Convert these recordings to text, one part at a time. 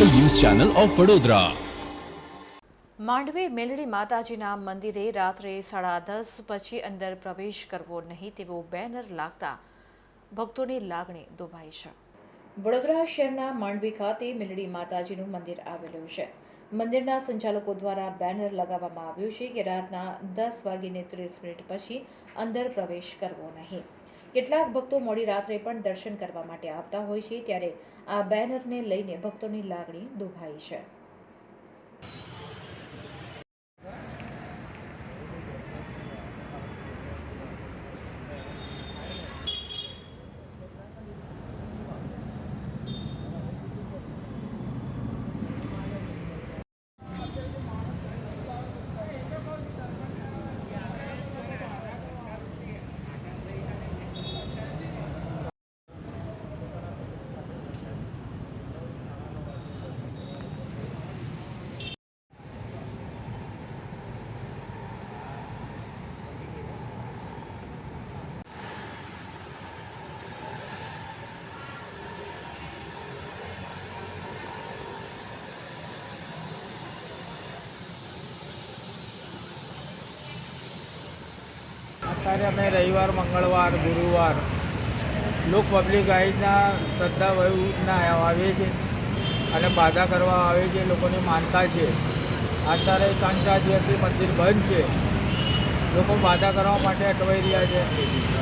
Channel of Vadodara. Mandvi Meldi માતાજીના મંદિરે રાત્રે સાડા દસ પછી અંદર પ્રવેશ કરવો નહીં તેવો બેનર લાગતા ભક્તોની લાગણી દુભાઈ છે. વડોદરા શહેરના માંડવી ખાતે મેલડી માતાજીનું મંદિર આવેલું છે. મંદિરના સંચાલકો દ્વારા બેનર લગાવવામાં આવ્યું છે કે રાતના દસ વાગીને ત્રીસ મિનિટ પછી અંદર પ્રવેશ કરવો નહીં. કેટલાક ભક્તો મોડી રાત્રે પણ દર્શન કરવા માટે આવતા હોય છે, ત્યારે આ બેનરને લઈને ભક્તોની લાગણી દુભાઈ છે. અત્યારે અમે રવિવાર, મંગળવાર, ગુરુવાર લોક પબ્લિક આ રીતના શ્રદ્ધા વયુના આવે છે અને બાધા કરવા આવે છે, લોકોની માનતા છે. અત્યારે ત્રણ ચાર દિવસથી મંદિર બંધ છે. લોકો બાધા કરવા માટે અટવાઈ રહ્યા છે.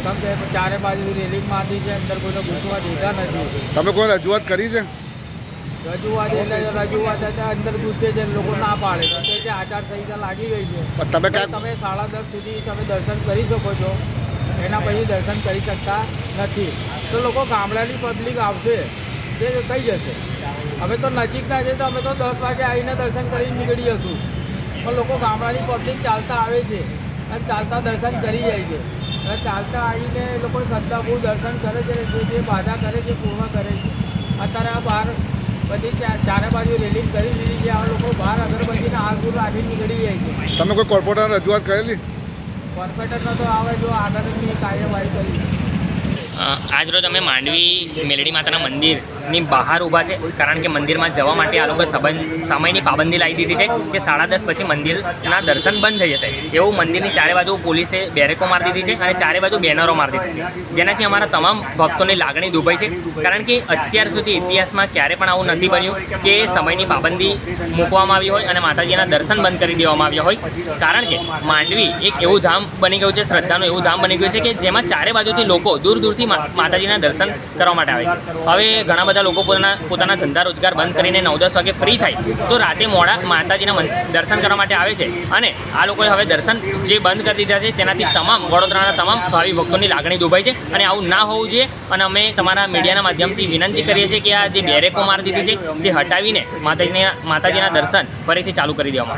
કેમ કે ચારે બાજુ રેલિંગ માંડી છે, અંદર કોઈને ઘૂસવા દીધા નથી. તમે કોઈ રજૂઆત કરી છે? રજૂઆત એટલે રજૂઆત એટલે અંદર ઘૂસે છે લોકો ના પાડે. તો કે છે આચારસંહિતા લાગી ગઈ છે તમે તમે સાડા દસ સુધી તમે દર્શન કરી શકો છો. એના પછી દર્શન કરી શકતા નથી. તો લોકો ગામડાની પબ્લિક આવશે તે થઈ જશે. અમે તો નજીકના છે તો અમે તો દસ વાગે આવીને દર્શન કરી નીકળી જશું પણ લોકો ગામડાની પબ્લિક ચાલતા આવે છે અને ચાલતા દર્શન કરી જાય છે. અને ચાલતા આવીને લોકો શ્રદ્ધાપૂર્વ દર્શન કરે છે જે જે બાધા કરે છે પૂર્ણ કરે છે. અત્યારે આ બહાર બધી ચા- ચારે બાજુ રેલિંગ કરી દીધી છે. આ લોકો બહાર અગરબત્તીના આગ દૂર આવી નીકળી જાય છે. તમે કોઈ કોર્પોરેટર રજૂઆત કરેલી? કોર્પોરેટરનો તો આવે જો આગળની કાર્યવાહી કરી. આજરોજ અમે માંડવી મેલડી માતાના મંદિરની બહાર ઊભા છે, કારણ કે મંદિરમાં જવા માટે આ લોકો સંબંધ સમયની પાબંદી લાવી દીધી છે કે સાડા દસ પછી મંદિરના દર્શન બંધ થઈ જશે. એવું મંદિરની ચારે બાજુ પોલીસે બેરેકો મારી દીધી છે અને ચારે બાજુ બેનરો મારી દીધી છે. જેનાથી અમારા તમામ ભક્તોની લાગણી દુભાઈ છે, કારણ કે અત્યાર સુધી ઇતિહાસમાં ક્યારે પણ આવું નથી બન્યું કે સમયની પાબંદી મૂકવામાં આવી હોય અને માતાજીના દર્શન બંધ કરી દેવામાં આવ્યા હોય. કારણ કે માંડવી એક એવું ધામ બની ગયું છે, શ્રદ્ધાનું એવું ધામ બની ગયું છે કે જેમાં ચારે બાજુથી લોકો દૂર દૂરથી માતાજીના દર્શન કરવા માટે આવે છે. હવે ઘણા બધા લોકો પોતાના પોતાના ધંધા રોજગાર બંધ કરીને નવ દસ વાગે ફ્રી થાય, તો રાતે મોડા માતાજીના દર્શન કરવા માટે આવે છે અને આ લોકોએ હવે દર્શન જે બંધ કરી દીધા છે, તેનાથી તમામ, વડોદરાના તમામ ભાવિ ભક્તોની લાગણી દુભાઈ છે અને આવું ના હોવું જોઈએ, અને અમે તમારા મીડિયાના માધ્યમથી વિનંતી કરીએ છીએ કે આ જે બેરેકો મારી દીધી છે, તે હટાવીને માતાજીના માતાજીના દર્શન ફરીથી ચાલુ કરી દેવામાં.